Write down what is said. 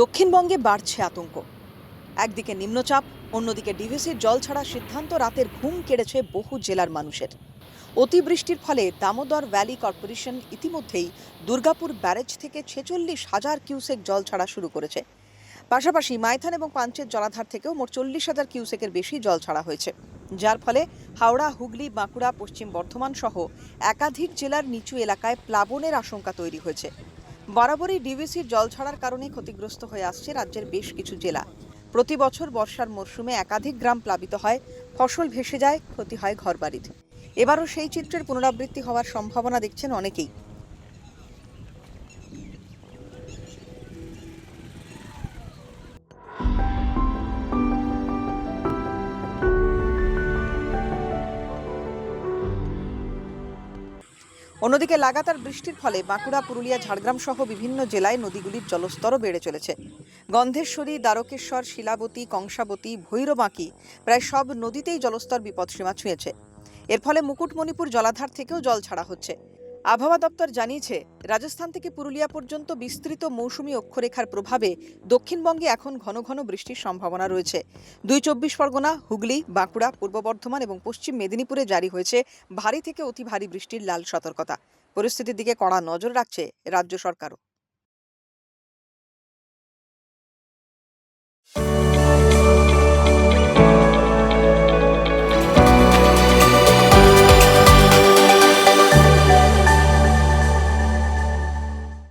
দক্ষিণবঙ্গে বাড়ছে আতঙ্ক। একদিকে নিম্নচাপ, অন্যদিকে ডিভিসির জল ছাড়া সিদ্ধান্ত রাতের ঘুম কেড়েছে বহু জেলার মানুষের। অতিবৃষ্টির ফলে দামোদর ভ্যালি কর্পোরেশন ইতিমধ্যেই দুর্গাপুর ব্যারেজ থেকে ছেচল্লিশ হাজার কিউসেক জল ছাড়া শুরু করেছে। পাশাপাশি মাইথান এবং পাঞ্চের জলাধার থেকেও মোট চল্লিশ হাজার কিউসেকের বেশি জল ছাড়া হয়েছে। যার ফলে হাওড়া, হুগলি, বাঁকুড়া, পশ্চিম বর্ধমান সহ একাধিক জেলার নিচু এলাকায় প্লাবনের আশঙ্কা তৈরি হয়েছে। বরাবরই ডিভিসির জল ছাড়ার কারণে ক্ষতিগ্রস্ত হয়ে আসছে রাজ্যের বেশ কিছু জেলা। প্রতি বছর বর্ষার মরশুমে একাধিক গ্রাম প্লাবিত হয়, ফসল ভেসে যায়, ক্ষতি হয় ঘরবাড়ির। এবারও সেই চিত্রের পুনরাবৃত্তি হওয়ার সম্ভাবনা দেখছেন অনেকেই। অন্যদিকে লাগাতার বৃষ্টির ফলে বাঁকুড়া, পুরুলিয়া, ঝাড়গ্রাম সহ বিভিন্ন জেলায় নদীগুলির জলস্তরও বেড়ে চলেছে। গন্ধেশ্বরী, দ্বারকেশ্বর, শিলাবতী, কংসাবতী, ভৈরবাঁকি প্রায় সব নদীতেই জলস্তর বিপদসীমা ছুঁয়েছে। এর ফলে মুকুটমণিপুর জলাধার থেকেও জল ছাড়া হচ্ছে। আবহাওয়া দপ্তর জানিয়েছে, রাজস্থান থেকে পুরুলিয়া পর্যন্ত বিস্তৃত মৌসুমি অক্ষরেখার প্রভাবে দক্ষিণবঙ্গে এখন ঘন ঘন বৃষ্টির সম্ভাবনা রয়েছে। দুই চব্বিশ পরগনা, হুগলি, বাঁকুড়া, পূর্ব বর্ধমান এবং পশ্চিম মেদিনীপুরে জারি হয়েছে ভারী থেকে অতি ভারী বৃষ্টির লাল সতর্কতা। পরিস্থিতির দিকে কড়া নজর রাখছে রাজ্য সরকারও।